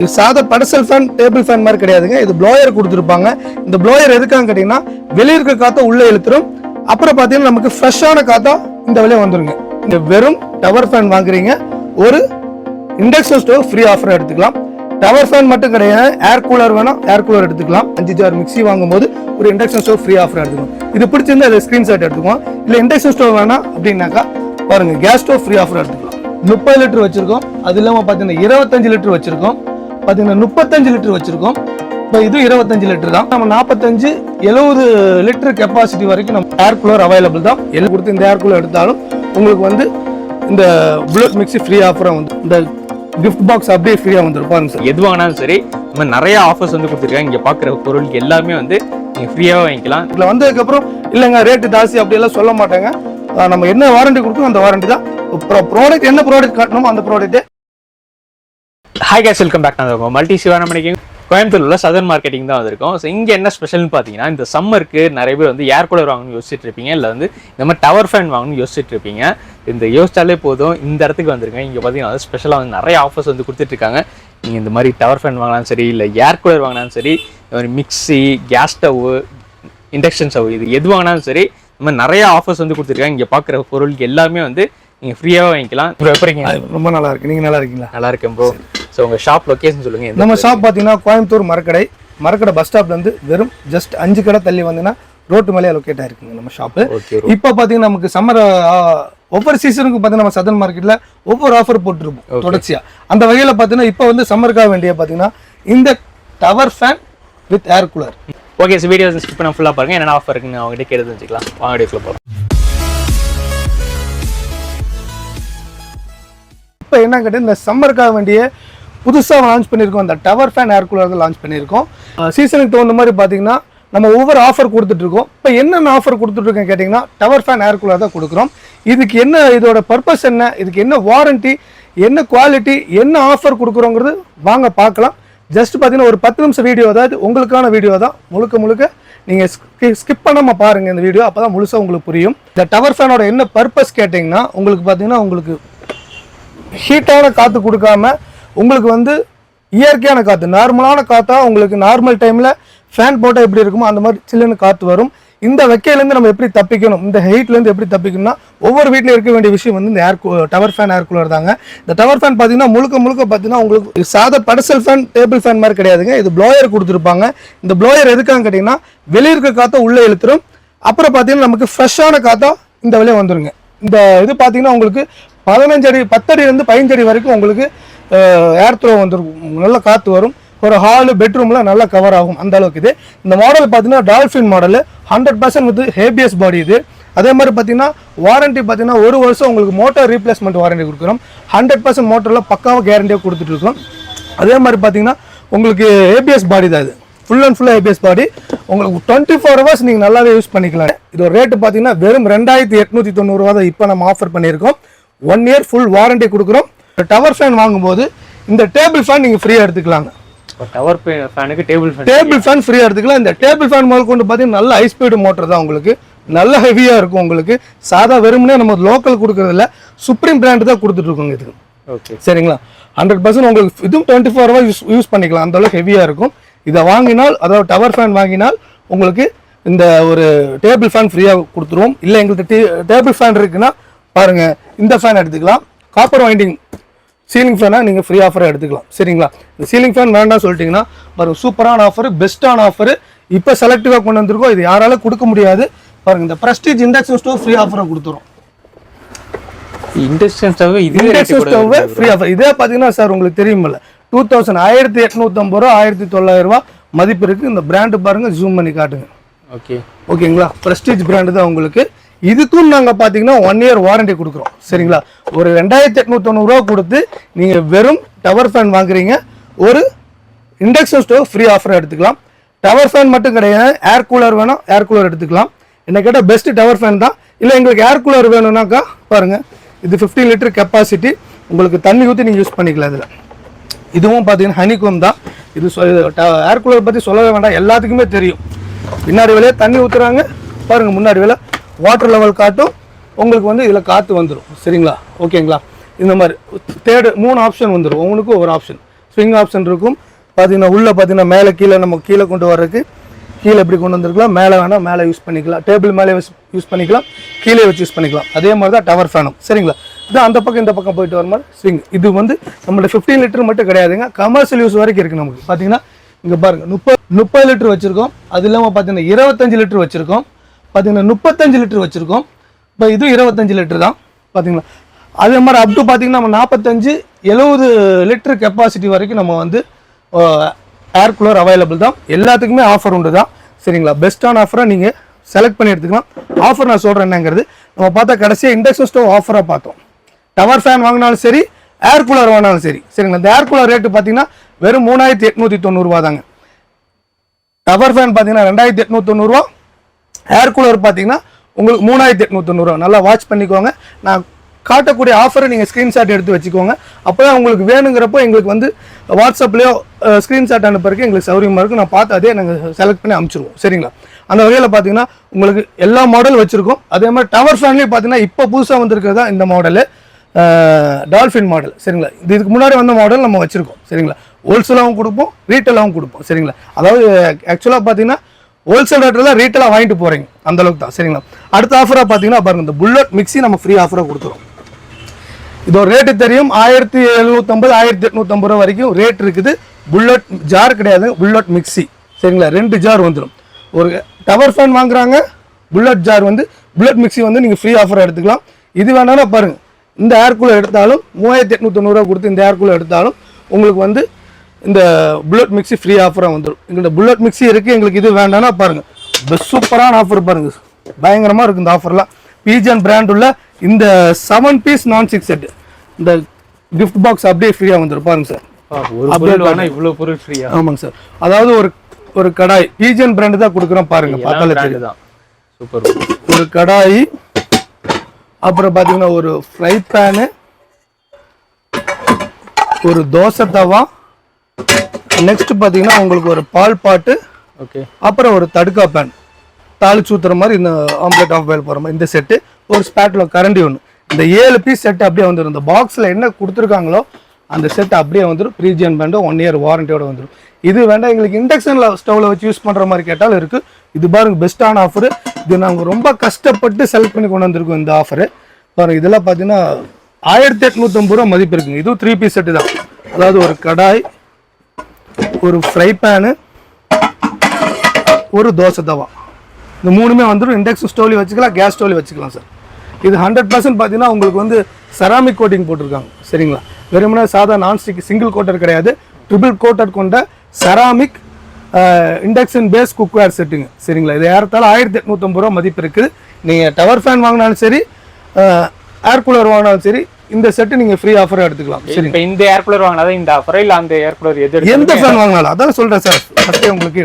இது சாதா படசல் fan table fan மாதிரி கிடையாதுங்க. இது ப்ளோயர் கொடுத்துருப்பாங்க. இந்த ப்ளோயர் எதுக்காக கேட்டிங்கன்னா வெளியே இருக்க காத்தா உள்ளே இழுத்துரும். அப்புறம் பார்த்தீங்கன்னா நமக்கு ஃப்ரெஷ்ஷான காத்தா இந்த வழியே வந்துருங்க. இந்த வெறும் டவர் ஃபேன் வாங்குறீங்க. ஒரு இண்டக்ஷன் ஸ்டவ் ஃப்ரீ ஆஃபர் எடுத்துக்கலாம். டவர் ஃபேன் மட்டும் கிடையாது. ஏர் கூலர் வேணால் ஏர் கூலர் எடுத்துக்கலாம். அஞ்சு ஜார் மிக்ஸி வாங்கும்போது ஒரு இண்டக்ஷன் ஸ்டவ் ஃப்ரீ ஆஃபர் எடுத்துக்கலாம். இது பிடிச்சிருந்தா அதை ஸ்க்ரீன்ஷாட் எடுத்துக்கோம் இல்லை இண்டக்ஷன் ஸ்டவ் வேணாம் அப்படின்னாக்கா பாருங்க கேஸ் ஸ்டவ் ஃப்ரீ ஆஃபர் எடுத்துக்கலாம். முப்பது லிட்டர் வச்சிருக்கோம். அது இல்லாமல் பார்த்தீங்கன்னா இருபத்தஞ்சு லிட்டர் வச்சிருக்கோம். பார்த்தீங்கன்னா முப்பத்தஞ்சு லிட்டர் வச்சிருக்கோம். இப்போ இது இருபத்தஞ்சு லிட்டர் தான். நம்ம நாற்பத்தஞ்சு எழுபது லிட்டர் கெப்பாசிட்டி வரைக்கும் நம்ம ஏர் கூலர் அவைலபிள் தான். எல்லாம் கொடுத்து இந்த ஏர் கூலர் எடுத்தாலும் உங்களுக்கு வந்து இந்த புல்லட் மிக்ஸி ஃப்ரீ ஆஃபராக வந்து இந்த கிஃப்ட் பாக்ஸ் அப்படியே ஃப்ரீயாக வந்துடும் பாருங்க சார் எது வாங்கினாலும் சரி மாதிரி நிறைய ஆஃபர்ஸ் வந்து கொடுத்துருக்காங்க. இங்கே பார்க்குற பொருளுக்கு எல்லாமே வந்து நீங்கள் ஃப்ரீயாக வாங்கிக்கலாம். இதில் வந்ததுக்கப்புறம் இல்லைங்க ரேட்டு ஜாஸ்தி அப்படியெல்லாம் சொல்ல மாட்டாங்க. நம்ம என்ன வாரண்டி கொடுக்கணும் அந்த வாரண்டி தான். ப்ராடக்ட் என்ன ப்ராடக்ட் காட்டணுமோ அந்த ப்ராடக்ட்டே ஹாய் கேஸ் வெல்கம் பேக் நான் மல்டி சிவா நம்ம கோயம்புத்தூர் உள்ள சதர்ன் மார்க்கெட்டிங் தான் வந்திருக்கோம். ஸோ இங்கே என்ன ஸ்பெஷல்னு பார்த்தீங்கன்னா இந்த சம்மருக்கு நிறைய பேர் வந்து ஏர் கூலர் வாங்கணும்னு யோசிச்சுட்டு இருப்பீங்க. இல்லை வந்து இந்த மாதிரி டவர் ஃபேன் வாங்கணும்னு யோசிச்சுட்டு இருப்பீங்க. இந்த யோசிச்சாலே போதும். இந்த இடத்துக்கு வந்திருக்கேன். இங்கே பார்த்தீங்கன்னா வந்து ஸ்பெஷலாக வந்து நிறைய ஆஃபர்ஸ் வந்து கொடுத்துட்ருக்காங்க நீங்கள் இந்த மாதிரி டவர் ஃபேன் வாங்கினாலும் சரி இல்லை ஏர் கூலர் வாங்கினாலும் சரி இந்த மாதிரி mixie gas stove induction stove இது எது வாங்கினாலும் சரி இந்த மாதிரி நிறைய ஆஃபர்ஸ் வந்து கொடுத்துருக்காங்க. இங்கே பார்க்குற பொருள் எல்லாமே வந்து நீங்கள் ஃப்ரீயாக வாங்கிக்கலாம். இப்போ எப்படிங்க ரொம்ப நல்லா இருக்கு. நீங்கள் நல்லா இருக்கீங்களா? நல்லா இருக்கேன் ப்ரோ ஸோ உங்கள் ஷாப் லொக்கேஷன் சொல்லுங்கள் எந்த நம்ம ஷாப் பார்த்தீங்கன்னா கோயம்புத்தூர் மரக்கடை. மரக்கடை பஸ் ஸ்டாப்லேருந்து வெறும் ஜஸ்ட் அஞ்சு கடை தள்ளி வந்தீங்கன்னா ரோட்டு மேலே லொக்கேட் ஆயிருக்குங்க நம்ம ஷாப்பு இப்போ பார்த்தீங்கன்னா நமக்கு சம்மர் ஒவ்வொரு சீசனுக்கு பார்த்தீங்கன்னா நம்ம சதன் மார்க்கெட்டில் ஒவ்வொரு ஆஃபர் போட்டுருப்போம் தொடர்ச்சியாக அந்த வகையில் பார்த்தீங்கன்னா இப்போ வந்து சம்மருக்காக வேண்டிய பார்த்தீங்கன்னா இந்த tower fan with air cooler okay sir video skip பண்ண ஃபுல்லாக பாருங்க. என்னென்ன ஆஃபர் இருக்குன்னு அவங்ககிட்ட கேட்டு தெரிஞ்சுக்கலாம். வாங்க வீடியோக்குள்ள போகலாம் இப்போ என்ன கேட்டு இந்த சம்மருக்காக வேண்டிய புதுசாக லான்ச் பண்ணியிருக்கோம். அந்த tower fan air cooler launch பண்ணியிருக்கோம். சீசனுக்கு தகுந்த மாதிரி பார்த்தீங்கன்னா நம்ம ஒவ்வொரு ஆஃபர் கொடுத்துட்ருக்கோம். இப்போ என்னென்ன ஆஃபர் கொடுத்துட்ருக்கோம் கேட்டிங்கன்னா டவர் ஃபேன் ஏர் கூலர் தான் கொடுக்குறோம். இதுக்கு என்ன இதோட பர்பஸ் என்ன? இதுக்கு என்ன வாரண்ட்டி என்ன குவாலிட்டி என்ன ஆஃபர் கொடுக்குறோங்கிறது வாங்க பார்க்கலாம். ஜஸ்ட் பார்த்தீங்கன்னா ஒரு பத்து நிமிஷம் வீடியோ அதாவது உங்களுக்கான வீடியோ தான். முழுக்க முழுக்க நீங்கள் ஸ்கிப் பண்ணாமல் பாருங்கள் இந்த வீடியோ அப்போ தான் முழுசாக உங்களுக்கு புரியும். இந்த டவர் ஃபேனோட என்ன பர்பஸ் கேட்டிங்கன்னா உங்களுக்கு பார்த்தீங்கன்னா உங்களுக்கு ஹீட்டான காற்று கொடுக்காம உங்களுக்கு வந்து இயற்கையான காற்று நார்மலான காற்றா உங்களுக்கு நார்மல் டைமில் ஃபேன் போட்டால் எப்படி இருக்குமோ அந்த மாதிரி சில்லுன்னு காற்று வரும். இந்த வெக்கையிலேருந்து நம்ம எப்படி தப்பிக்கணும் இந்த ஹீட்லேருந்து எப்படி தப்பிக்கணும்னா ஒவ்வொரு வீட்டில் இருக்க வேண்டிய விஷயம் வந்து இந்த air tower fan air cooler தாங்க. இந்த டவர் ஃபேன் பார்த்தீங்கன்னா முழுக்க முழுக்க பார்த்தீங்கன்னா உங்களுக்கு சாத படசல் ஃபேன் டேபிள் ஃபேன் மாதிரி கிடையாதுங்க. இது ப்ளோயர் கொடுத்துருப்பாங்க. இந்த ப்ளோயர் எதுக்காக கேட்டிங்கன்னா வெளியே இருக்க காற்றை உள்ளே இழுத்துரும். அப்புறம் பார்த்தீங்கன்னா நமக்கு ஃப்ரெஷ்ஷான காற்றா இந்த வழியாக வந்துருங்க. இந்த இது பார்த்தீங்கன்னா உங்களுக்கு பதினஞ்சு அடி பத்தடியிலேருந்து பதினஞ்சு அடி வரைக்கும் உங்களுக்கு ஏர் த்ரோ வந்துருக்கும். நல்ல காற்று வரும். ஒரு ஹாலு பெட்ரூமில் நல்லா கவர் ஆகும் அந்த அளவுக்கு இது. இந்த மாடல் பார்த்தீங்கன்னா dolphin model hundred percent with ABS body இது. அதே மாதிரி பார்த்தீங்கன்னா வாரண்டி பார்த்தீங்கன்னா ஒரு வருஷம் உங்களுக்கு மோட்டார் ரீப்ளேஸ்மெண்ட் வாரண்டி கொடுக்குறோம். ஹண்ட்ரட் பர்சன்ட் மோட்டரில் பக்காவாக கேரண்டியாக கொடுத்துட்ருக்கோம் அதே மாதிரி பார்த்தீங்கன்னா உங்களுக்கு ஏபிஎஸ் பாடி தான் இது. ஃபுல் அண்ட் ஃபுல்லாக ஏபிஎஸ் பாடி உங்களுக்கு டுவெண்ட்டி ஃபோர் ஹவர்ஸ் நீங்கள் நல்லாவே யூஸ் பண்ணிக்கலாம். இதோட ரேட்டு பார்த்தீங்கன்னா வெறும் ரெண்டாயிரத்தி எட்நூற்றி தொண்ணூறுரூவா தான் இப்போ நம்ம ஆஃபர் பண்ணியிருக்கோம். ஒன் இயர் ஃபுல் வாரண்டி கொடுக்குறோம். டவர் ஃபேன் வாங்கும்போது இந்த டேபிள் ஃபேன் நீங்கள் ஃப்ரீயாக எடுத்துக்கலாங்க. டவர் ஃபேனுக்கு டேபிள் ஃபேன் டேபிள் ஃபேன் ஃப்ரீயாக எடுத்துக்கலாம். இந்த டேபிள் ஃபேன் முதல் கொண்டு பார்த்தீங்கன்னா நல்ல ஹை ஸ்பீடு மோட்டர் தான் உங்களுக்கு. நல்ல ஹெவியாக இருக்கும் உங்களுக்கு. சாதா வெறுமனே நம்ம லோக்கல் கொடுக்கறதில்ல சுப்ரீம் பிராண்ட் தான் கொடுத்துட்டு இருக்கோங்க இதுக்கு. ஓகே சரிங்களா? ஹண்ட்ரட் பர்சன்ட் உங்களுக்கு இதுவும் twenty four hour use use பண்ணிக்கலாம். அந்த அளவுக்கு ஹெவியாக இருக்கும். இதை வாங்கினால் அதாவது டவர் ஃபேன் வாங்கினால் உங்களுக்கு இந்த ஒரு டேபிள் ஃபேன் ஃப்ரீயாக கொடுத்துருவோம். இல்லை எங்கள்கிட்ட டேபிள் ஃபேன் இருக்குன்னா பாருங்க இந்த ஃபேன் எடுத்துக்கலாம். காப்பர் வைண்டிங் சீலிங் ஃபேனாக நீங்கள் ஃப்ரீ ஆஃபராக எடுத்துக்கலாம். சரிங்களா? இந்த சீலிங் ஃபேன் வேண்டாம் சொல்லிட்டீங்கன்னா பாருங்க சூப்பரான ஆஃபர் பெஸ்ட்டான ஆஃபர் இப்போ செலக்டிவாக கொண்டு வந்திருக்கோம். இது யாரால கொடுக்க முடியாது. பாருங்க இந்த ப்ரெஸ்டீஜ் இண்டக்ஷன் ஸ்டோவ் ஃப்ரீ ஆஃபராக கொடுத்துரும் induction stove rate induction stove free offer இதே பார்த்தீங்கன்னா சார் உங்களுக்கு தெரியுமில்ல. டூ தௌசண்ட் ஆயிரத்தி எட்நூத்தம்பது ரூபா ஆயிரத்தி தொள்ளாயிரம் ரூபா மதிப்பு இருக்கு. இந்த பிராண்டு பாருங்க ஜூம் பண்ணி காட்டுங்க. ஓகே ஓகேங்களா ப்ரெஸ்டீஜ் பிராண்டு தான் உங்களுக்கு. இதுக்கும் நாங்கள் பார்த்தீங்கன்னா ஒன் இயர் வாரண்டி கொடுக்குறோம். சரிங்களா? ஒரு ரெண்டாயிரத்தி எட்நூத்தொண்ணூறுவா கொடுத்து நீங்கள் வெறும் டவர் ஃபேன் வாங்குறீங்க. ஒரு இண்டக்ஷன் ஸ்டவ் ஃப்ரீ ஆஃபர் எடுத்துக்கலாம். டவர் ஃபேன் மட்டும் கிடையாது. ஏர் கூலர் வேணும் ஏர் கூலர் எடுத்துக்கலாம். என்ன கேட்டால் பெஸ்ட்டு டவர் ஃபேன் தான். இல்லை எங்களுக்கு ஏர் கூலர் வேணும்னாக்கா பாருங்கள் இது 15 லிட்டர் கெப்பாசிட்டி உங்களுக்கு தண்ணி ஊற்றி நீங்கள் யூஸ் பண்ணிக்கலாம் இதில். இதுவும் பார்த்தீங்கன்னா ஹனிகோம் தான். இது ஏர் கூலர் பற்றி சொல்லவே வேண்டாம். எல்லாத்துக்குமே தெரியும். பின்னாடி வேலையே தண்ணி ஊற்றுறாங்க பாருங்கள் முன்னாடி வேலை வாட்டர் லெவல் காட்டும் உங்களுக்கு வந்து இதில் காற்று வந்துடும் சரிங்களா? ஓகேங்களா? இந்த மாதிரி. தேர்டு மூணு ஆப்ஷன் வந்துடும் உங்களுக்கு ஒரு ஆப்ஷன் ஸ்விங் ஆப்ஷன் இருக்கும். பார்த்தீங்கன்னா உள்ளே பார்த்தீங்கன்னா மேலே கீழே நம்ம கீழே கொண்டு வர்றதுக்கு கீழே இப்படி கொண்டு வந்திருக்கலாம்? மேலே வேணால் மேலே யூஸ் பண்ணிக்கலாம். டேபிள் மேலே யூஸ் பண்ணிக்கலாம். கீழே வச்சு யூஸ் பண்ணிக்கலாம். அதே மாதிரி தான் டவர் ஃபேனும் சரிங்களா? இதான் அந்த பக்கம் இந்த பக்கம் போயிட்டு வர மாதிரி ஸ்விங் இது வந்து நம்மளோட ஃபிஃப்டீன் லிட்டர் மட்டும் கிடையாதுங்க. கமர்ஷியல் யூஸ் வரைக்கும் இருக்குது நமக்கு. பார்த்தீங்கன்னா இங்கே பாருங்கள் முப்பது முப்பது லிட்டர் வச்சுருக்கோம். அது இல்லாமல் பார்த்தீங்கன்னா இருபத்தஞ்சு லிட்டர் வச்சுருக்கோம். பார்த்தீங்கன்னா முப்பத்தஞ்சு லிட்டர் வச்சுருக்கோம். இப்போ இதுவும் இருபத்தஞ்சு லிட்டர் தான். பார்த்தீங்களா அதே மாதிரி அப் டு பார்த்தீங்கன்னா நம்ம நாற்பத்தஞ்சு எழுபது லிட்டர் கெப்பாசிட்டி வரைக்கும் நம்ம வந்து ஏர் கூலர் அவைலபிள் தான். எல்லாத்துக்குமே ஆஃபர் உண்டு தான். சரிங்களா? பெஸ்ட்டான ஆஃபராக நீங்கள் செலக்ட் பண்ணி எடுத்துக்கலாம். ஆஃபர் நான் சொல்கிறேன் என்னங்கிறது. நம்ம பார்த்தா கடைசியாக இண்டக்ஷன் ஸ்டவ் ஆஃபராக பார்த்தோம். டவர் ஃபேன் வாங்கினாலும் சரி ஏர் கூலர் வாங்கினாலும் சரி. சரிங்களா? இந்த ஏர் கூலர் ரேட்டு பார்த்தீங்கன்னா வெறும் மூணாயிரத்தி எட்நூற்றி தொண்ணூறுரூவா தாங்க. டவர் ஃபேன் பார்த்தீங்கன்னா ரெண்டாயிரத்தி எட்நூற்றி தொண்ணூறுரூவா ஏர் கூலர் பார்த்தீங்கன்னா உங்களுக்கு மூணாயிரத்தி எட்நூத்தி நல்லா வாட்ச் பண்ணிக்கோங்க. நான் காட்டக்கூடிய ஆஃபரை நீங்கள் ஸ்க்ரீன்ஷாட் எடுத்து வச்சுக்கோங்க. அப்போ தான் உங்களுக்கு வேணுங்கிறப்போ எங்களுக்கு வந்து வாட்ஸ்அப்லேயோ ஸ்க்ரீன்ஷாட் அனுப்புறதுக்கு எங்களுக்கு சௌரியமாக இருக்கும். நான் பார்த்து அதே நாங்கள் செலக்ட் பண்ணி அனுப்பிச்சிருவோம் சரிங்களா? அந்த வகையில் பார்த்தீங்கன்னா உங்களுக்கு எல்லா மாடல் வச்சுருக்கோம். அதே மாதிரி டவர் ஃபேன்லேயும் பார்த்தீங்கன்னா இப்போ புதுசாக வந்திருக்கிறது தான் இந்த மாடலு டால்ஃபின் மாடல் சரிங்களா? இது இதுக்கு முன்னாடி வந்த மாடல் நம்ம வச்சுருக்கோம். சரிங்களா? ஹோல்சேலாகவும் கொடுப்போம் ரீட்டெயிலாகவும் கொடுப்போம். சரிங்களா? அதாவது ஆக்சுவலாக பார்த்தீங்கன்னா ஹோல்சேல் ரேட்டில் ரீட்டெயிலாக வாங்கிட்டு போகிறீங்க அந்த அளவுக்கு தான். சரிங்களா? அடுத்த ஆஃபராக பார்த்தீங்கன்னா பாருங்க இந்த புல்லட் மிக்ஸி நம்ம ஃப்ரீ ஆஃபராக கொடுத்துருவோம் இதோட ரேட்டு தெரியும். ஆயிரத்தி எழுநூற்றம்பது ஆயிரத்தி எட்நூத்தம்பது ரூபா வரைக்கும் ரேட் இருக்குது. புல்லட் ஜார் கிடையாது. புல்லட் மிக்ஸி சரிங்களா? ரெண்டு ஜார் வந்துடும் ஒரு டவர் ஃபேன் வாங்குறாங்க. புல்லட் ஜார் வந்து புல்லட் மிக்ஸி வந்து நீங்கள் ஃப்ரீ ஆஃபராக எடுத்துக்கலாம். இது வேணாலும் பாருங்கள் இந்த ஏர் கூலர் எடுத்தாலும் மூவாயிரத்தி எட்நூத்தொண்ணூறுவா கொடுத்து இந்த ஏர் கூலர் எடுத்தாலும் உங்களுக்கு வந்து இந்த புல்லட் மிக்ஸி ஃப்ரீ ஆஃபராக வந்துடும் எங்கள்கிட்ட புல்லட் மிக்ஸி இருக்குது எங்களுக்கு இது வேண்டாம்னா பாருங்கள் பெஸ்ட் சூப்பரான ஆஃபர் பாருங்கள் பயங்கரமாக இருக்குது இந்த ஆஃபர்லாம் பிஜிஎன் பிராண்ட் உள்ள இந்த செவன் பீஸ் நான் சிக்ஸ் செட் இந்த கிஃப்ட் பாக்ஸ் அப்படியே ஃப்ரீயாக வந்துடும் பாருங்க சார் ஒரு பொருள் ஃப்ரீயா ஆமாங்க சார் அதாவது ஒரு ஒரு கடாய். பிஜிஎன் பிராண்டு தான் கொடுக்குறோம் பாருங்க பார்த்தாலே தான். சூப்பர் ஒரு கடாய் அப்புறம் பார்த்தீங்கன்னா ஒரு ஃப்ரை பேனு ஒரு தோசை தவா நெக்ஸ்ட் பார்த்தீங்கன்னா உங்களுக்கு ஒரு பால் பாட்டு ஓகே அப்புறம் ஒரு தடுக்கா பேன் தாளிச்சு ஊத்துற மாதிரி இந்த ஆம்லெட் ஆஃப் பாயில் போகிற மாதிரி இந்த செட்டு ஒரு ஸ்பேட்டில் கரண்டி ஒன்று இந்த ஏழு பீஸ் செட் அப்படியே வந்துடும் இந்த பாக்ஸில் என்ன கொடுத்துருக்காங்களோ அந்த செட் அப்படியே வந்துடும் ப்ரீஜியன் பேண்டு ஒன் இயர் வாரண்டியோட வந்துடும் இது வேண்டாம் எங்களுக்கு இண்டக்ஷனில் ஸ்டவ்வில் வச்சு யூஸ் பண்ணுற மாதிரி கேட்டாலும் இருக்குது இது பாருங்க பெஸ்ட்டான ஆஃபர் இது நாங்கள் ரொம்ப கஷ்டப்பட்டு செலக்ட் பண்ணி கொண்டு வந்திருக்கோம் இந்த ஆஃபரு பாருங்க இதெல்லாம் பார்த்தீங்கன்னா ஆயிரத்தி எட்நூத்தம்பது ரூபா மதிப்பு இருக்குங்க. இதுவும் த்ரீ பீஸ் செட்டு தான். அதாவது ஒரு கடாய் ஒரு ஃப்ரை பேனு ஒரு தோசை தவா. இந்த மூணுமே வந்துடும் இண்டக்ஷன் ஸ்டவ்லையும் வச்சுக்கலாம் கேஸ் ஸ்டவ்லையும் வச்சுக்கலாம் சார் இது ஹண்ட்ரட் பர்சன்ட் பார்த்தீங்கன்னா உங்களுக்கு வந்து செராமிக் கோட்டிங் போட்டிருக்காங்க. சரிங்களா? வெறுமனே சாதா நான்ஸ்டிக் சிங்கிள் கோட்டர் கிடையாது. ட்ரிபிள் கோட்டர் கொண்ட செராமிக் இண்டக்ஷன் பேஸ் குக்வேர் செட்டுங்க சரிங்களா? இது ஏறத்தாழ ஆயிரத்தி எட்நூத்தம்பது ரூபா மதிப்பு இருக்குது. நீங்கள் டவர் ஃபேன் வாங்கினாலும் சரி ஏர் கூலர் வாங்கினாலும் சரி இந்த செட்டு நீங்கள் ஃப்ரீ ஆஃபராக எடுத்துக்கலாம். சரி இப்ப இந்த ஏர் கூலர் வாங்கினாதான் இந்த ஆஃபர் இல்ல அந்த ஏர் கூலர் எது எந்த ஃபேன் வாங்கினாலும் அதான் சொல்கிறேன் சார் ஃபஸ்ட்டே உங்களுக்கு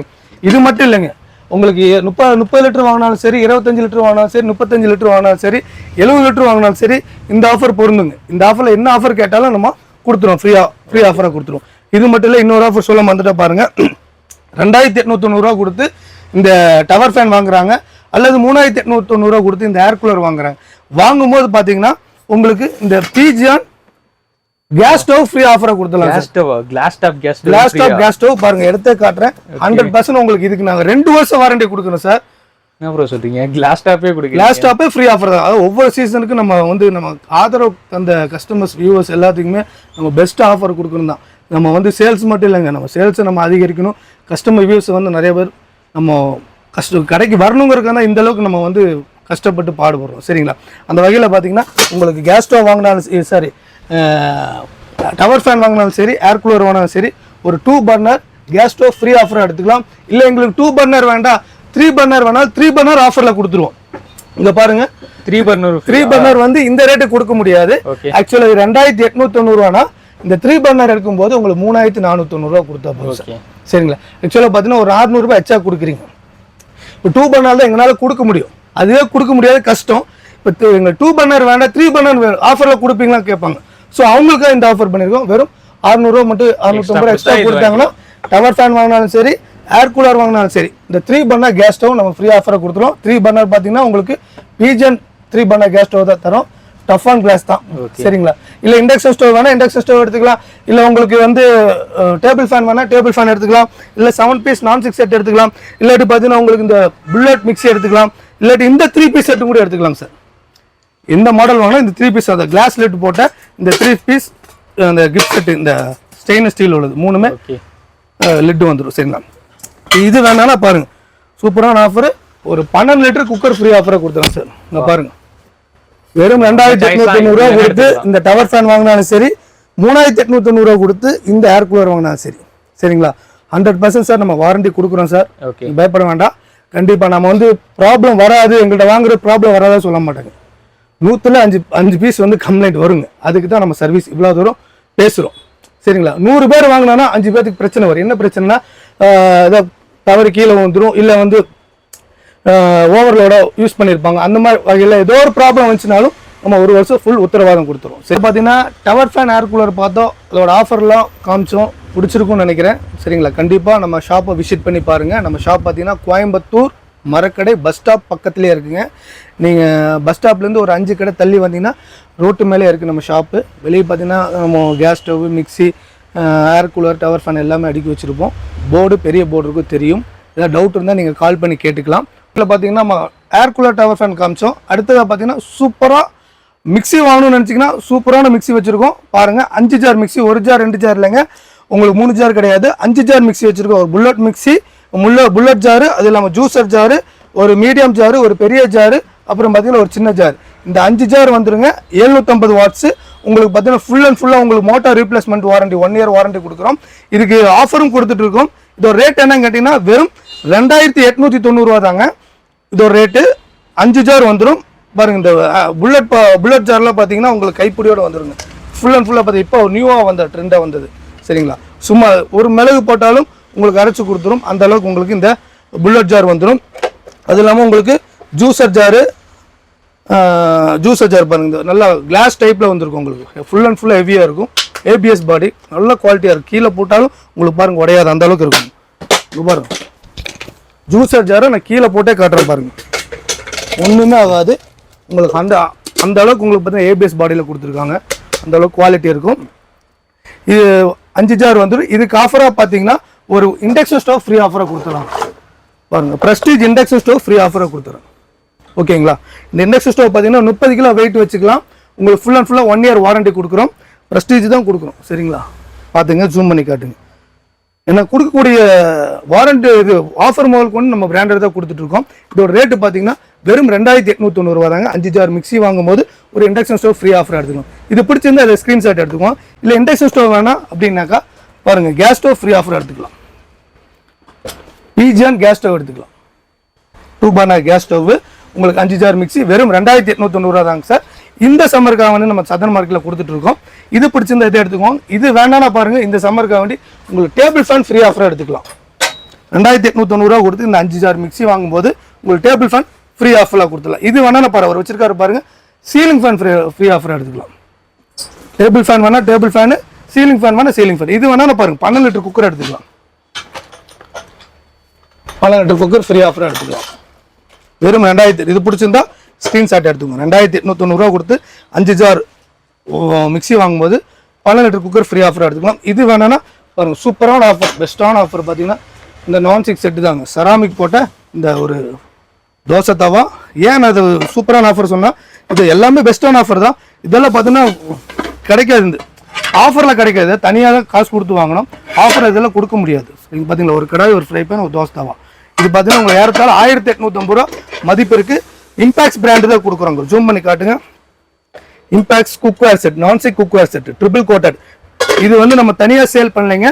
இது மட்டும் இல்லைங்க. உங்களுக்கு முப்பது முப்பது லிட்டர் வாங்கினாலும் சரி இருபத்தஞ்சு லிட்டர் வாங்கினாலும் சரி முப்பத்தஞ்சு லிட்டர் வாங்கினாலும் சரி எழுபது லிட்டர் வாங்கினாலும் சரி இந்த ஆஃபர் பொருந்துங்க. இந்த ஆஃபரில் என்ன ஆஃபர் கேட்டாலும் நம்ம கொடுத்துருவோம். ஃப்ரீயாக ஃப்ரீ ஆஃபராக கொடுத்துருவோம். இது மட்டும் இல்லை இன்னொரு ஆஃபர் சொல்ல வந்துட்டா பாருங்க. ரெண்டாயிரத்தி எட்நூத்தொண்ணூறுவா கொடுத்து இந்த டவர் ஃபேன் வாங்குறாங்க. அல்லது மூணாயிரத்தி எட்நூத்தொண்ணூறுவா கொடுத்து இந்த ஏர் கூலர் வாங்குறாங்க. வாங்கும்போது பார்த்தீங்கன்னா உங்களுக்கு இந்த பிஜியான் கேஸ் ஸ்டவ் ஃப்ரீ ஆஃபராக கொடுத்துடலாம் gas stove glass top gas glass top gas stove பாருங்க எடுத்தே காட்டுறேன். ஹண்ட்ரட் பர்சன்ட் உங்களுக்கு இதுக்கு நாங்க ரெண்டு வருஷம் வாரண்டி கொடுக்குறோம் சார் என்ன ப்ரோ சொல்றீங்க? கிளாஸ் டாப்பே கொடுக்கல கிளாஸ் டாப்பே ஃப்ரீ ஆஃபர் தான். அதாவது ஒவ்வொரு சீசனுக்கு நம்ம வந்து நம்ம ஆதரவு அந்த கஸ்டமர்ஸ் வியூவர்ஸ் எல்லாத்துக்குமே நம்ம பெஸ்ட் ஆஃபர் கொடுக்கணும் தான். நம்ம வந்து சேல்ஸ் மட்டும் இல்லைங்க. நம்ம சேல்ஸை நம்ம அதிகரிக்கணும். கஸ்டமர் வியூஸ் வந்து நிறைய பேர் நம்ம கஷ்ட கடைக்கு வரணுங்கிறதுக்காக இந்த அளவுக்கு நம்ம வந்து கஷ்டப்பட்டு பாடுபடுறோம். சரிங்களா? அந்த வகையில் பார்த்தீங்கன்னா உங்களுக்கு கேஸ் ஸ்டவ் வாங்கினாலும் சாரி டவர் ஃபேன் வாங்கினாலும் சரி ஏர் கூலர் வாங்கினாலும் சரி ஒரு two burner gas stove free offer எடுத்துக்கலாம். இல்லை எங்களுக்கு டூ பர்னர் வேண்டாம். த்ரீ பர்னர் வேணாலும் த்ரீ பர்னர் ஆஃபரில் கொடுத்துருவோம். இங்க பாருங்க. த்ரீ பர்னர் த்ரீ பர்னர் வந்து இந்த ரேட்டு கொடுக்க முடியாது. ஆக்சுவலா ரெண்டாயிரத்தி எட்நூத்தி தொண்ணூறுவானா இந்த த்ரீ பர்னர் எடுக்கும்போது உங்களுக்கு மூணாயிரத்தி நானூத்தி தொண்ணூறுவா கொடுத்தா போதும் சார் சரிங்களா? ஆக்சுவலாக பார்த்தீங்கன்னா ஒரு 600 ரூபாய் எச்சா கொடுக்குறீங்க. இப்போ டூ பர்னர் தான் எங்களால் கொடுக்க முடியும். அதுவே கொடுக்க முடியாத கஷ்டம். இப்போ எங்கள் டூ பர்னர் வேண்டாம் த்ரீ பர்னர் வேணும் ஆஃபரில் கொடுப்பீங்களா கேட்பாங்க. ஸோ அவங்களுக்காக இந்த ஆஃபர் பண்ணியிருக்கோம். வெறும் 600 ரூபா மட்டும் அறுநூத்தம்பது ரூபா எக்ஸ்ட்ரா கொடுத்தாங்கன்னா டவர் ஃபேன் வாங்கினாலும் சரி ஏர் கூலர் வாங்கினாலும் சரி இந்த த்ரீ பர்னர் கேஸ் ஸ்டவ் நம்ம ஃப்ரீ ஆஃபராக கொடுத்துருவோம். த்ரீ பர்னர் பார்த்தீங்கன்னா உங்களுக்கு Pigeon three burner gas stove தான் தரோம். டஃப் ஆன் கிளாஸ் தான். சரிங்களா? இல்ல இண்டக்ஷன் ஸ்டோவ் வேணா இண்டக்ஷன் ஸ்டோவ் எடுத்துக்கலாம். இல்ல உங்களுக்கு வந்து டேபிள் ஃபேன் வேணா டேபிள் ஃபேன் எடுத்துக்கலாம். இல்ல செவன் பீஸ் நான் சிக்ஸ் செட் எடுத்துக்கலாம். இல்லாட்டி பார்த்தீங்கன்னா உங்களுக்கு இந்த புல்லட் மிக்ஸி எடுத்துக்கலாம். இல்லாட்டி இந்த த்ரீ பீஸ் செட்டு கூட எடுத்துக்கலாம் சார் இந்த மாடல் வாங்கினா இந்த த்ரீ பீஸ் அந்த கிளாஸ் லிட் போட்ட இந்த த்ரீ பீஸ் அந்த கிஃப்ட் செட் இந்த ஸ்டெயின்லெஸ் ஸ்டீல் உள்ளது மூணுமே லிட்டு வந்துடும் சரிங்களா? இது வேணாலும் பாருங்க. சூப்பரான ஆஃபர் ஒரு பன்னெண்டு லிட்டர் குக்கர் ஃப்ரீ ஆஃபரை கொடுத்துறேன் சார் இங்க பாருங்க. வெறும் ரெண்டாயிரத்தி எட்நூத்தி தொண்ணூறுரூவா கொடுத்து இந்த டவர் ஃபேன் வாங்கினாலும் சரி மூணாயிரத்தி எட்நூத்தி தொண்ணூறுரூவா கொடுத்து இந்த ஏர் கூலர் வாங்கினாலும் சரி. சரிங்களா? ஹண்ட்ரட் பர்சன்ட் சார் நம்ம வாரண்டி கொடுக்குறோம் சார் பயப்பட வேண்டாம். கண்டிப்பாக நம்ம வந்து ப்ராப்ளம் வராது எங்கள்கிட்ட வாங்குற ப்ராப்ளம் வராதா சொல்ல மாட்டாங்க. நூற்றில் அஞ்சு அஞ்சு பீஸ் வந்து கம்ப்ளைண்ட் வருங்க. அதுக்கு தான் நம்ம சர்வீஸ் இவ்வளோ தூரம் பேசுகிறோம் சரிங்களா? நூறு பேர் வாங்கினோன்னா அஞ்சு பேருக்கு பிரச்சனை வரும். என்ன பிரச்சனைனா ஏதாவது தவறு கீழே வந்துடும் இல்லை வந்து ஓவர்லோட யூஸ் பண்ணியிருப்பாங்க அந்த மாதிரி வகையில் ஏதோ ஒரு ப்ராப்ளம் வந்துச்சுனாலும் நம்ம ஒரு வருஷம் ஃபுல் உத்தரவாதம் கொடுத்துருவோம். சரி பார்த்தீங்கன்னா டவர் ஃபேன் ஏர் கூலர் பார்த்தோம். அதோட ஆஃபர்லாம் காமிச்சோம். பிடிச்சிருக்கும்னு நினைக்கிறேன். சரிங்களா? கண்டிப்பாக நம்ம ஷாப்பை விசிட் பண்ணி பாருங்கள் நம்ம ஷாப் பார்த்தீங்கன்னா கோயம்புத்தூர் மரக்கடை பஸ் ஸ்டாப் பக்கத்துலேயே இருக்குங்க. நீங்கள் பஸ் ஸ்டாப்லேருந்து ஒரு அஞ்சு கடை தள்ளி வந்தீங்கன்னா ரோட்டு மேலே இருக்குது நம்ம ஷாப்பு வெளியே பார்த்தீங்கன்னா நம்ம gas stove mixie air cooler tower fan எல்லாமே அடுக்கி வச்சுருப்போம். போர்டு பெரிய போர்டு இருக்கும் தெரியும். ஏதாவது டவுட் இருந்தால் நீங்கள் கால் பண்ணி கேட்டுக்கலாம். இதில் பார்த்தீங்கன்னா நம்ம ஏர் கூலர் டவர் ஃபேன் காமிச்சோம். அடுத்ததாக பார்த்தீங்கன்னா சூப்பராக மிக்ஸி வாங்கணும்னு நினச்சிங்கன்னா சூப்பரான மிக்ஸி வச்சுருக்கோம். பாருங்கள் அஞ்சு ஜார் மிக்ஸி ஒரு ஜார் ரெண்டு ஜார் இல்லைங்க. உங்களுக்கு மூணு ஜார் கிடையாது. அஞ்சு ஜார் மிக்ஸி வச்சுருக்கோம். ஒரு புல்லட் மிக்ஸி முல்ல புல்லட் ஜாரு அது இல்லாமல் ஜூஸர் ஜாரு ஒரு மீடியம் ஜாரு ஒரு பெரிய ஜாரு அப்புறம் பார்த்தீங்கன்னா ஒரு சின்ன ஜார் இந்த அஞ்சு ஜார் வந்துருங்க. எழுநூற்றம்பது வாட்ஸு உங்களுக்கு பார்த்தீங்கன்னா ஃபுல் அண்ட் ஃபுல்லாக உங்களுக்கு motor replacement warranty one year warranty கொடுக்குறோம். இதுக்கு ஆஃபரும் கொடுத்துட்ருக்கோம் இதோட ரேட் என்னன்னு கேட்டிங்கன்னா வெறும் ரெண்டாயிரத்தி எட்நூற்றி தொண்ணூறுரூவா தாங்க. இதோட ரேட்டு அஞ்சு ஜார் வந்துடும் பாருங்கள் இந்த புல்லட் புல்லட் ஜார்லாம் பார்த்தீங்கன்னா உங்களுக்கு கைப்பிடியோடு வந்துருங்க. ஃபுல் அண்ட் ஃபுல்லாக பார்த்தீங்க இப்போ நியூவாக வந்த ட்ரெண்டாக வந்தது. சரிங்களா? சும்மா ஒரு மிளகு போட்டாலும் உங்களுக்கு அரைச்சி கொடுத்துரும். அந்த அளவுக்கு உங்களுக்கு இந்த புல்லட் ஜார் வந்துடும் அது இல்லாமல் உங்களுக்கு ஜூஸர் ஜாரு ஜூஸர் ஜார் பாருங்க. நல்லா கிளாஸ் டைப்பில் வந்திருக்கும் உங்களுக்கு. ஃபுல் அண்ட் ஃபுல்லாக ஹெவியாக இருக்கும். ஏபிஎஸ் பாடி நல்ல குவாலிட்டியாக இருக்கும் கீழே போட்டாலும் உங்களுக்கு பாருங்க உடையாது. அந்த அளவுக்கு இருக்கும். பாருங்க. ஜூஸர் ஜாரை நான் கீழே போட்டே காட்டுறேன் பாருங்கள் ஒன்றுமே ஆகாது. உங்களுக்கு அந்த அந்த அளவுக்கு உங்களுக்கு பார்த்தீங்கன்னா ஏபிஎஸ் பாடியில் கொடுத்துருக்காங்க. அந்த அளவுக்கு குவாலிட்டி இருக்கும். இது அஞ்சு ஜார் வந்துடும் இதுக்கு ஆஃபராக பார்த்தீங்கன்னா ஒரு இண்டக்ஷன் ஸ்டவ் ஃப்ரீ ஆஃபராக கொடுத்துறாங்க பாருங்கள் ப்ரெஸ்டீஜ் இண்டக்ஷன் ஸ்டவ் ஃப்ரீ ஆஃபராக கொடுத்துறேன் ஓகேங்களா? இந்த இண்டக்ஷன் ஸ்டவ் பார்த்தீங்கன்னா முப்பது கிலோ வெயிட் வச்சுக்கலாம். உங்களுக்கு ஃபுல் அண்ட் ஃபுல்லாக ஒன் இயர் வாரண்டி கொடுக்குறோம். ப்ரெஸ்டீஜ் தான் கொடுக்குறோம். சரிங்களா? பார்த்துங்க ஜூம் பண்ணி காட்டுங்க. ஏன்னா கொடுக்கக்கூடிய வாரண்டி இது ஆஃபர் முதல் கொண்டு நம்ம பிராண்டட் தான் கொடுத்துட்ருக்கோம் இதோட ரேட்டு பார்த்தீங்கன்னா வெறும் ரெண்டாயிரத்தி எட்நூத்தி தொண்ணூறு தாங்க. அஞ்சு ஜார் மிக்ஸி வாங்கும்போது ஒரு இண்டக்ஷன் ஸ்டவ் ஃப்ரீ ஆஃபர் எடுத்துக்கலாம். இது பிடிச்சிருந்தா அதை ஸ்க்ரீன்ஷாட் எடுத்துக்குவோம். இல்லை இண்டக்ஷன் ஸ்டவ் வேணாம் அப்படின்னாக்கா பாருங்க கேஸ் ஸ்டவ் ஃப்ரீ ஆஃபர் எடுத்துக்கலாம். பிஜியான் கேஸ் ஸ்டவ் எடுத்துக்கலாம். டூ பானா கேஸ் ஸ்டவ் உங்களுக்கு அஞ்சு ஜார் மிக்சி வெறும் ரெண்டாயிரத்தி எட்நூத்தி தொண்ணூறுவா தாங்க சார் இந்த சம்மருக்காக வந்து நம்ம சதன் மார்க்கெட்டில் கொடுத்துட்டு இருக்கோம். இது பிடிச்சிருந்தா இதை எடுத்துக்கோங்க இது வேண்டாம்னா பாருங்க இந்த சம்மருக்காக வேண்டி உங்களுக்கு டேபிள் ஃபேன் ஃப்ரீ ஆஃபராக எடுத்துக்கலாம். ரெண்டாயிரத்தி எட்நூத்தி தொண்ணூறுவா கொடுத்து இந்த அஞ்சு ஜார் மிக்சி வாங்கும்போது உங்களுக்கு டேபிள் ஃபேன் ஃப்ரீ ஆஃபரில் கொடுத்துடலாம். இது வேணால் பாரு அவர் வச்சிருக்காரு பாருங்க. சீலிங் ஃபேன் ஃப்ரீ ஃப்ரீ ஆஃபராக எடுத்துக்கலாம். டேபிள் ஃபேன் வேணால் டேபிள் ஃபேனு சீலிங் ஃபேன் வேணால் சீலிங் ஃபேன் இது வேணால் பாருங்க. பன்னெண்டு லிட்டர் குக்கர் எடுத்துக்கலாம். பன்னெண்டு லிட்டர் குக்கர் ஃப்ரீ ஆஃபராக எடுத்துக்கலாம். வெறும் ரெண்டாயிரத்தி இது பிடிச்சிருந்தா ஸ்க்ரீன்ஷாட் எடுத்துக்கோங்க. ரெண்டாயிரத்தி எட்நூத்தொண்ணூறுவா கொடுத்து அஞ்சு ஜார் மிக்சி வாங்கும்போது பல லிட்டர் குக்கர் ஃப்ரீ ஆஃபர் எடுத்துக்கலாம். இது வேணான்னா பாருங்கள் சூப்பரான ஆஃபர் பெஸ்ட்டான ஆஃபர் பார்த்தீங்கன்னா இந்த நான் சிக்ஸ் செட்டு தாங்க. செராமிக் போட்ட இந்த ஒரு தோசை தவா. ஏன் அது சூப்பரான ஆஃபர் சொன்னால் இது எல்லாமே பெஸ்ட்டான ஆஃபர் தான். இதெல்லாம் பார்த்தீங்கன்னா கிடைக்காது இந்த ஆஃபரில் கிடைக்காது. தனியாக தான் காசு கொடுத்து வாங்கணும். ஆஃபர் இதெல்லாம் கொடுக்க முடியாது. இங்கே பார்த்தீங்களா ஒரு கடாய் ஒரு ஃப்ரை பேன் ஒரு தோசை தவா. இது பார்த்தீங்கன்னா உங்களுக்கு ஏறத்தாழ ஆயிரத்தி எட்நூற்றம்பது ரூபா மதிப்பு இருக்குது இம்பேக்ஸ் பிராண்டு தான் கொடுக்குறோங்க ஜூம் பண்ணி காட்டுங்க. Impex cookware set nonstick cookware set triple coated இது வந்து நம்ம தனியாக சேல் பண்ணலைங்க.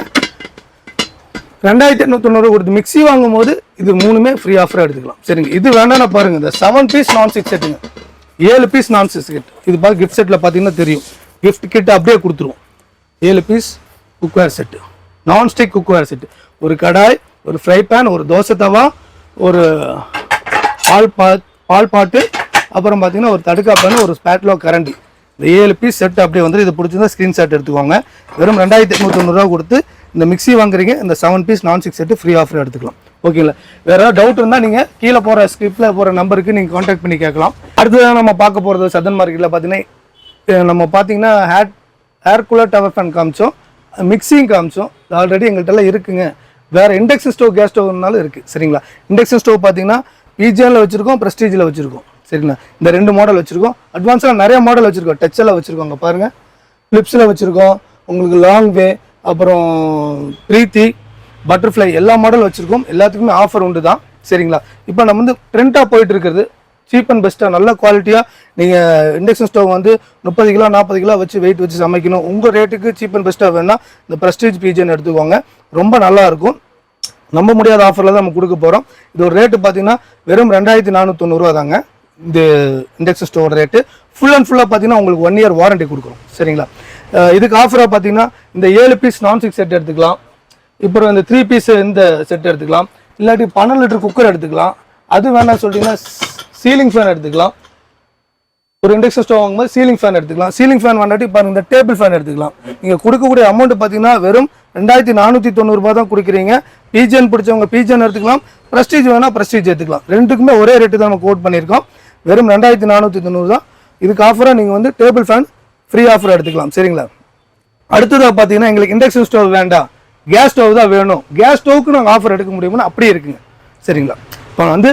ரெண்டாயிரத்தி எட்நூத்தி கொடுத்து கொடுத்து மிக்ஸி வாங்கும்போது இது மூணுமே ஃப்ரீ ஆஃபராக எடுத்துக்கலாம். சரிங்க. இது வேண்டாம்னா பாருங்க இந்த செவன் பீஸ் நான் சிக்ஸ் செட்டுங்க ஏழு பீஸ் நான் சிக்ஸ் செட் இது பார்த்து கிஃப்ட் செட்டில் பார்த்தீங்கன்னா தெரியும். கிஃப்ட் கிட் அப்படியே கொடுத்துருவோம். ஏழு piece cookware set nonstick cookware set ஒரு கடாய் ஒரு ஃப்ரை பேன் ஒரு தோசை தவா ஒரு பால் பா பால் பாட்டு அப்புறம் பார்த்தீங்கன்னா ஒரு தடுக்கா பேன் ஒரு ஸ்பேட்லோ கரண்டி. இந்த ஏழு பீஸ் செட் அப்படியே வந்துட்டு இது பிடிச்சிருந்தா ஸ்க்ரீன்ஷாட் எடுத்துக்கோங்க. வெறும் ரெண்டாயிரத்தி எட்நூத்தி கொடுத்து இந்த மிக்ஸி வாங்குறீங்க இந்த seven piece nonstick set free offer எடுத்துக்கலாம். ஓகேங்களா வேற ஏதாவது டவுட் இருந்தால் நீங்கள் கீழே போகிற ஸ்கிரிப்டில் போகிற நம்பருக்கு நீங்கள் காண்டாக்ட் பண்ணி கேட்கலாம். அடுத்ததான் நம்ம பார்க்க போகிறது சதன் மார்க்கெட்டில் பார்த்தீங்கன்னா நம்ம பார்த்தீங்கன்னா hair air cooler tower fan காமிச்சோம் மிக்சியும் காமிச்சோம். ஆல்ரெடி எங்கள்கிட்ட எல்லாம் இருக்குங்க. வேறு இண்டக்ஷன் ஸ்டோவ் கேஸ் ஸ்டவ்னாலும் இருக்குது சரிங்களா? இண்டக்ஷன் ஸ்டோவ் பார்த்தீங்கன்னா பிஜிஎனில் வச்சுருக்கோம் ப்ரெஸ்டீஜில் வச்சுருக்கோம். சரிங்களா? இந்த ரெண்டு மாடல் வச்சுருக்கோம். அட்வான்ஸாக நிறைய மாடல் வச்சுருக்கோம். டச்சில் வச்சுருக்கோம். அங்கே பாருங்கள் ஃப்ளிப்ஸில் வச்சுருக்கோம். உங்களுக்கு லாங் வே அப்புறம் பிரீத்தி பட்டர்ஃப்ளை எல்லா மாடல் வச்சுருக்கோம். எல்லாத்துக்குமே ஆஃபர் உண்டு தான் சரிங்களா? இப்போ நம்ம வந்து ட்ரெண்டாக போயிட்டு இருக்கிறது சீப் அண்ட் பெஸ்ட்டாக நல்ல குவாலிட்டியாக நீங்கள் இண்டக்ஷன் ஸ்டவ் வந்து முப்பது கிலோ நாற்பது கிலோ வச்சு வெயிட் வச்சு சமைக்கணும். உங்கள் ரேட்டுக்கு சீப் அண்ட் பெஸ்ட்டாக வேணுன்னா இந்த ப்ரெஸ்டீஜ் பீஜன் எடுத்துக்கோங்க. ரொம்ப நல்லா இருக்கும். நம்ப முடியாத ஆஃபரில் தான் நம்ம கொடுக்க போகிறோம் இது ஒரு ரேட்டு பார்த்தீங்கன்னா வெறும் ரெண்டாயிரத்தி நானூற்றொண்ணூறுவா தாங்க. இந்த இண்டக்ஷன் ஸ்டோவோட ரேட்டு ஃபுல் அண்ட் ஃபுல்லாக பார்த்தீங்கன்னா உங்களுக்கு ஒன் இயர் வாரண்டி கொடுக்குறோம். சரிங்களா? இதுக்கு ஆஃபராக பார்த்தீங்கன்னா இந்த ஏழு பீஸ் நான்ஸ்டிக் செட் எடுத்துக்கலாம். இப்போ இந்த த்ரீ பீஸ் இந்த செட் எடுத்துக்கலாம். இல்லாட்டி பன்னெண்டு லிட்டர் குக்கர் எடுத்துக்கலாம். அது வேணாம் சொல்லிட்டீங்கன்னா சீலிங் ஃபேன் எடுத்துக்கலாம். ஒரு இண்டக்ஷன் ஸ்டவ் வாங்கும்போது சீலிங் ஃபேன் எடுத்துக்கலாம். சீலிங் ஃபேன் வேண்டாட்டி பாருங்க இந்த டேபிள் ஃபேன் எடுத்துக்கலாம். நீங்கள் கொடுக்கக்கூடிய அமௌண்ட் பார்த்தீங்கன்னா வெறும் ரெண்டாயிரத்தி நானூற்றி தொண்ணூறுபா தான் கொடுக்குறீங்க. பிஜிஎன் பிடிச்சவங்க பிஜிஎன் எடுத்துக்கலாம். ப்ரெஸ்டீஜ் வேணால் ப்ரெஸ்டீஜ் எடுத்துக்கலாம் ரெண்டுக்குமே ஒரே ரேட்டு தான் நம்ம கோட் பண்ணியிருக்கோம். வெறும் ரெண்டாயிரத்தி நானூற்றி தொண்ணூறு தான். இதுக்கு ஆஃபராக நீங்கள் வந்து டேபிள் ஃபேன் ஃப்ரீ ஆஃபர் எடுத்துக்கலாம். சரிங்களா? அடுத்ததாக பார்த்தீங்கன்னா எங்களுக்கு இண்டக்ஷன் ஸ்டவ் வேண்டாம். கேஸ் ஸ்டவ் தான் வேணும். கேஸ் ஸ்டவ்க்கு நாங்கள் ஆஃபர் எடுக்க முடியுமான்னு அப்படியே இருக்குங்க. சரிங்களா? இப்போ வந்து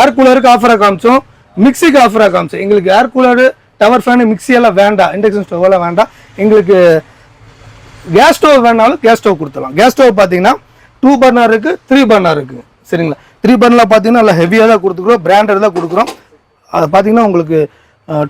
ஏர் கூலருக்கு ஆஃபராக காமிச்சோம். மிக்சிக்கு ஆஃபராக காமிச்சோம். எங்களுக்கு air cooler tower fan mixie எல்லாம் வேண்டாம். இண்டக்ஷன் ஸ்டவ் எல்லாம் வேண்டாம். எங்களுக்கு கேஸ் ஸ்டவ் வேணாலும் கேஸ் ஸ்டவ் கொடுத்துடலாம். கேஸ் ஸ்டவ் பார்த்தீங்கன்னா டூ பர்னர் இருக்குது த்ரீ பர்னர் இருக்குது சரிங்களா? த்ரீ பர்னரில் பார்த்தீங்கன்னா நல்லா ஹெவியாக தான் கொடுத்துக்குறோம். பிராண்டட் தான் கொடுக்குறோம். அது பார்த்தீங்கன்னா உங்களுக்கு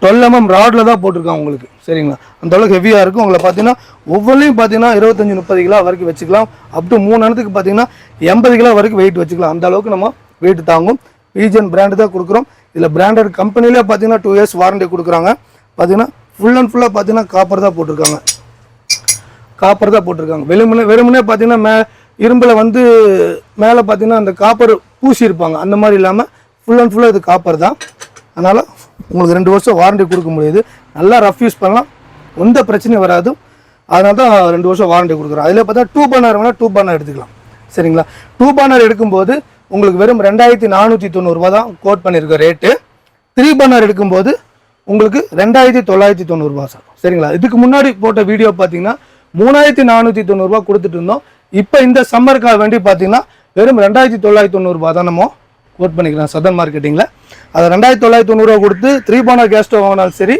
டுவெல் எம்எம் ராடில் தான் போட்டிருக்காங்க உங்களுக்கு. சரிங்களா? அந்த அளவுக்கு ஹெவியாக இருக்கும். உங்களை பார்த்தீங்கன்னா ஒவ்வொன்றையும் பார்த்தீங்கன்னா இருபத்தஞ்சி முப்பது கிலோ வரைக்கும் வச்சுக்கலாம். அப் டு மூணு இடத்துக்கு பார்த்தீங்கன்னா எண்பது கிலோ வரைக்கும் வெயிட் வச்சுக்கலாம். அந்த அளவுக்கு நம்ம வெயிட் தாங்கும். பீஜன் பிராண்டு தான் கொடுக்குறோம். இதில் பிராண்டட் கம்பெனிலே பார்த்தீங்கன்னா டூ இயர்ஸ் வாரண்டி கொடுக்குறாங்க. பார்த்தீங்கன்னா ஃபுல் அண்ட் ஃபுல்லாக பார்த்தீங்கன்னா காப்பர் தான் போட்டிருக்காங்க. காப்பர் தான் போட்டிருக்காங்க. வெறுமனே வெறுமனே பார்த்தீங்கன்னா மே இரும்பில் வந்து மேலே பார்த்தீங்கன்னா அந்த காப்பர் பூசியிருப்பாங்க. அந்த மாதிரி இல்லாமல் ஃபுல் அண்ட் ஃபுல்லாக இது காப்பர் தான். அதனால் உங்களுக்கு ரெண்டு வருஷம் வாரண்டி கொடுக்க முடியுது. நல்லா ரஃப் யூஸ் பண்ணலாம். எந்த பிரச்சனையும் வராது. அதனால தான் ரெண்டு வருஷம் வாரண்டி கொடுக்குறோம். அதில் பார்த்தா டூ பர்னர் வேணால் டூ பர்னர் எடுத்துக்கலாம். சரிங்களா? டூ பர்னர் எடுக்கும்போது உங்களுக்கு வெறும் ரெண்டாயிரத்தி நானூற்றி தொண்ணூறுரூவா தான் கோட் பண்ணியிருக்க ரேட்டு த்ரீ பர்னர் எடுக்கும்போது உங்களுக்கு ரெண்டாயிரத்தி தொள்ளாயிரத்தி தொண்ணூறுபா சார். சரிங்களா? இதுக்கு முன்னாடி போட்ட வீடியோ பார்த்தீங்கன்னா மூணாயிரத்தி நானூற்றி தொண்ணூறுரூவா கொடுத்துட்டு இருந்தோம். இப்போ இந்த சம்மருக்காக வேண்டி பார்த்தீங்கன்னா வெறும் ரெண்டாயிரத்தி தொள்ளாயிரத்தி தொண்ணூறுபா தான் நம்ம கோட் பண்ணிக்கலாம். சதன் மார்க்கெட்டிங்கில் அதை ரெண்டாயிரத்தி தொள்ளாயிரத்தி தொண்ணூறுவா கொடுத்து த்ரீ பர்னர் கேஸ் ஸ்டவ் வாங்கினாலும் சரி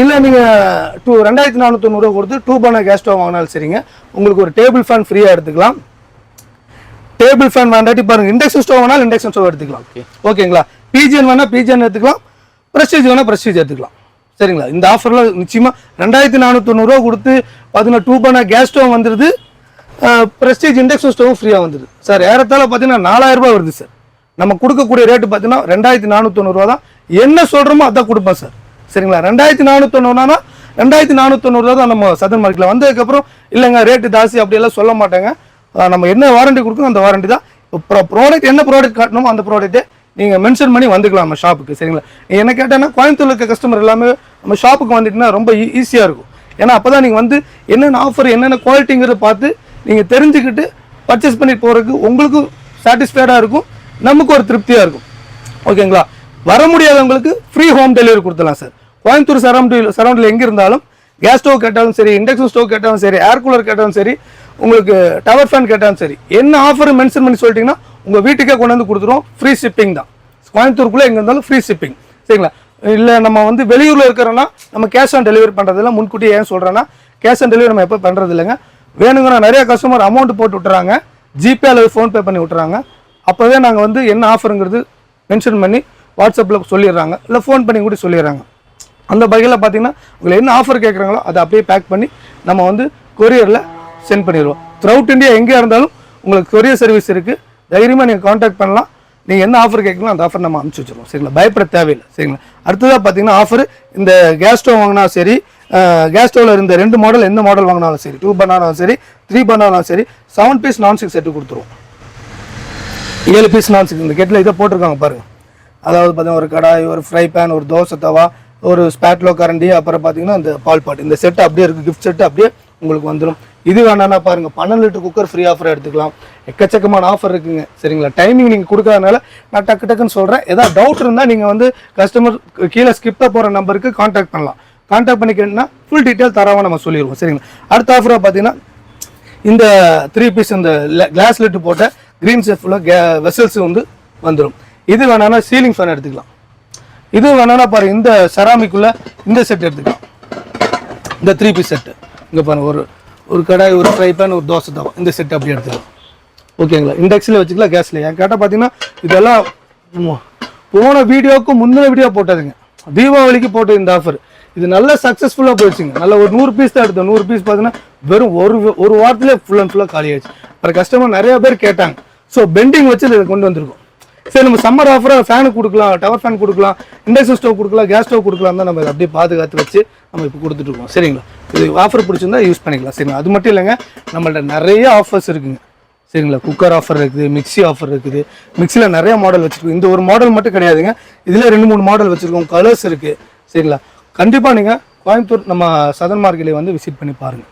இல்லை நீங்கள் டூ ரெண்டாயிரத்தி நானூற்றி கொடுத்து டூ பர்னர் கேஸ் ஸ்டவ் வாங்கினாலும் சரிங்க. உங்களுக்கு ஒரு டேபிள் ஃபேன் ஃப்ரீயாக எடுத்துக்கலாம். டேபிள் ஃபேன் வேண்டாட்டி பாருங்க இண்டக்ஷன் ஸ்டவ் வேணாலும் இண்டக்ஷன் ஸ்டவ் எடுத்துக்கலாம். ஓகேங்களா பிஜிஎன் வேணா பிஜிஎன் எடுத்துக்கலாம். ப்ரெஸ்டீஜ் வேணா ப்ரெஸ்டீஜ் எடுத்துக்கலாம். சரிங்களா? இந்த ஆஃபரில் நிச்சயமா ரெண்டாயிரத்தி நானூற்றி கொடுத்து பார்த்தீங்கன்னா டூ பண்ண கேஸ் ஸ்டவ் வந்துடுது ப்ரெஸ்டீஜ் இண்டக்ஷன் ஸ்டவும் ஃப்ரீயாக வந்துடுது சார் ஏறத்தாழ பார்த்தீங்கன்னா நாலாயிரம் ரூபாய் வருது சார். நம்ம கொடுக்கக்கூடிய ரேட்டு பார்த்தீங்கன்னா ரெண்டாயிரத்தி நானூற்றி தான். என்ன சொல்கிறோமோ அதான் கொடுப்பேன் சார். சரிங்களா? ரெண்டாயிரத்தி நானூற்றி ரெண்டாயிரத்தி நானூற்றி தான் நம்ம சதன் மார்க்கெட்டில் வந்ததுக்கப்புறம் இல்லைங்க ரேட்டு ஜாஸ்தி அப்படியெல்லாம் சொல்ல மாட்டாங்க. நம்ம என்ன வாரண்டி கொடுக்கணும் அந்த வாரண்டி தான். இப்போ ப்ராடக்ட் என்ன ப்ராடக்ட் காட்டணுமோ அந்த ப்ராடக்ட்டே நீங்கள் மென்ஷன் பண்ணி வந்துக்கலாம் நம்ம ஷாப்புக்கு சரிங்களா? நீங்கள் என்ன கேட்டேன்னா கோயம்புத்தூரில் இருக்க கஸ்டமர் எல்லாமே நம்ம ஷாப்புக்கு வந்துட்டுனா ரொம்ப e- ஈஸியாக இருக்கும். ஏன்னா அப்போ தான் நீங்கள் வந்து என்னென்ன ஆஃபர் என்னென்ன குவாலிட்டிங்கிறத பார்த்து நீங்கள் தெரிஞ்சுக்கிட்டு பர்ச்சேஸ் பண்ணிட்டு போகிறதுக்கு உங்களுக்கும் சாட்டிஸ்ஃபைடாக இருக்கும். நமக்கு ஒரு திருப்தியாக இருக்கும். ஓகேங்களா? வர முடியாதவங்களுக்கு ஃப்ரீ ஹோம் டெலிவரி கொடுத்துலாம் சார் கோயம்புத்தூர் சரௌண்டில் சரௌண்டில் எங்கே இருந்தாலும் கேஸ் ஸ்டவ் கேட்டாலும் சரி இண்டக்ஷன் ஸ்டவ் கேட்டாலும் சரி ஏர் கூலர் கேட்டாலும் சரி உங்களுக்கு டவர் ஃபேன் கேட்டாலும் சரி என்ன ஆஃபர் மென்ஷன் பண்ணி சொல்லிட்டீங்கன்னா உங்கள் வீட்டுக்கே கொண்டு வந்து கொடுத்துருவோம். ஃப்ரீ ஷிப்பிங் தான். கோயம்புத்தூருக்குள்ளே எங்கே இருந்தாலும் ஃப்ரீ ஷிப்பிங் சரிங்களா? இல்லை நம்ம வந்து வெளியூரில் இருக்கிறோன்னா நம்ம கேஷ் ஆன் டெலிவரி பண்ணுறதில்ல முன்கூட்டியே ஏன் சொல்கிறேன்னா கேஷ் ஆன் டெலிவரி நம்ம எப்போ பண்ணுறது இல்லைங்க. வேணுங்கிற நிறைய கஸ்டமர் அமௌண்ட் போட்டு விட்டுறாங்க. ஜிபே அல்லது ஃபோன்பே பண்ணி விட்டுறாங்க. அப்போவே நாங்கள் வந்து என்ன ஆஃபருங்கிறது மென்ஷன் பண்ணி வாட்ஸ்அப்பில் சொல்லிடுறாங்க. இல்லை ஃபோன் பண்ணி கூட சொல்லிடுறாங்க. அந்த வகையில் பார்த்தீங்கன்னா உங்களை என்ன ஆஃபர் கேட்குறாங்களோ அதை அப்படியே பேக் பண்ணி நம்ம வந்து கொரியரில் சென்ட் பண்ணிடுவோம். த்ரூஅவுட் இந்தியா எங்கே இருந்தாலும் உங்களுக்கு கொரியர் சர்வீஸ் இருக்குது தைரியமாக நீங்கள் காண்டாக்ட் பண்ணலாம். நீங்கள் என்ன ஆஃபர் கேட்கலாம் அந்த ஆஃபர் நம்ம அனுப்பிச்சி வச்சிருவோம். சரிங்களா? பயப்பட தேவையில்லை. சரிங்களா? அடுத்ததாக பார்த்தீங்கன்னா ஆஃபர் இந்த கேஸ் ஸ்டவ் வாங்கினா சரி கேஸ் ஸ்டவ்வில் இருந்த ரெண்டு மாடல் எந்த மாடல் வாங்கினாலும் சரி டூ பண்ணாலும் சரி த்ரீ பண்ணாலும் சரி seven piece non stick set கொடுத்துருவோம். ஏழு பீஸ் நான் இந்த கெட்டில் இதை போட்டிருக்காங்க பாருங்க அதாவது பார்த்தீங்கன்னா ஒரு கடாய் ஒரு ஃப்ரை பேன் ஒரு தோசை தவா ஒரு ஸ்பேட்லோ கரண்டி அப்புறம் பார்த்தீங்கன்னா இந்த பால் பாட்டு. இந்த செட்டு அப்படியே இருக்குது கிஃப்ட் செட்டு அப்படியே உங்களுக்கு வந்துடும் இது வேணான்னா பாருங்க பன்னெண்டு லிட்டர் குக்கர் ஃப்ரீ ஆஃபர் எடுத்துக்கலாம். எக்கச்சக்கமான ஆஃபர் இருக்குங்க. சரிங்களா? டைமிங் நீங்கள் கொடுக்காதனால நான் டக்கு டக்குன்னு சொல்கிறேன் ஏதாவது டவுட் இருந்தால் நீங்கள் வந்து கஸ்டமர் கீழே ஸ்கிப்டாக போகிற நம்பருக்கு காண்டாக்ட் பண்ணலாம். கான்டாக்ட் பண்ணி ஃபுல் டீட்டெயில் தரவாக நம்ம சொல்லிடுவோம். சரிங்களா? அடுத்த ஆஃபராக பார்த்தீங்கன்னா இந்த த்ரீ பீஸ் இந்த கிளாஸ் லிட்டு போட்ட க்ரீன் செஃப்ல வெசல்ஸ் வந்து வந்துடும் இது வேணான்னா சீலிங் ஃபேன் எடுத்துக்கலாம். இது வேணான்னா பாருங்கள் இந்த செராமிக்குள்ள இந்த செட் எடுத்துக்கலாம். இந்த த்ரீ பீஸ் செட்டு இங்கே பாருங்க ஒரு ஒரு கடாய் ஒரு ஃப்ரை பேன் ஒரு தோசை தவா இந்த செட் அப்படி எடுத்துக்கலாம். ஓகேங்களா இண்டெக்ஸில் வச்சுக்கலாம் கேஸில் என் கேட்டால் பார்த்தீங்கன்னா இதெல்லாம் போன வீடியோவுக்கு முந்தின வீடியோ போட்டதுங்க. தீபாவளிக்கு போட்டு இந்த ஆஃபர் இது நல்ல சக்ஸஸ்ஃபுல்லாக போயிடுச்சுங்க. நல்ல ஒரு நூறு பீஸ் தான் எடுத்தோம். நூறு பீஸ் பார்த்தீங்கன்னா வெறும் ஒரு ஒரு வாரத்திலே ஃபுல் அண்ட் ஃபுல்லாக காலி ஆயிடுச்சு. அப்புறம் கஸ்டமர் நிறைய பேர் கேட்டாங்க. ஸோ பெண்டிங் வச்சு இதை கொண்டு வந்திருக்கோம். சரி நம்ம சம்மர் ஆஃபராக ஃபேனு கொடுக்கலாம் டவர் ஃபேன் கொடுக்கலாம் இண்டக்ஷன் ஸ்டவ் கொடுக்கலாம் கேஸ் ஸ்டவ் கொடுக்கலாம் தான் நம்ம இதை அப்படியே பாதுகாத்து வச்சு நம்ம இப்போ கொடுத்துட்டு இருக்கோம். சரிங்களா? இது ஆஃபர் பிடிச்சிருந்தா யூஸ் பண்ணிக்கலாம். சரிங்களா? அது மட்டும் இல்லைங்க நம்மள்ட்ட நிறைய ஆஃபர்ஸ் இருக்குங்க. சரிங்களா? குக்கர் ஆஃபர் இருக்குது மிக்ஸி ஆஃபர் இருக்குது. மிக்ஸியில் நிறைய மாடல் வச்சுருக்கோம். இந்த ஒரு மாடல் மட்டும் கிடையாதுங்க. இதில் ரெண்டு மூணு மாடல் வச்சுருக்கோம். கலர்ஸ் இருக்குது சரிங்களா? கண்டிப்பாக நீங்கள் கோயம்புத்தூர் நம்ம சதன் மார்க்கெட்டில் வந்து விசிட் பண்ணி பாருங்கள்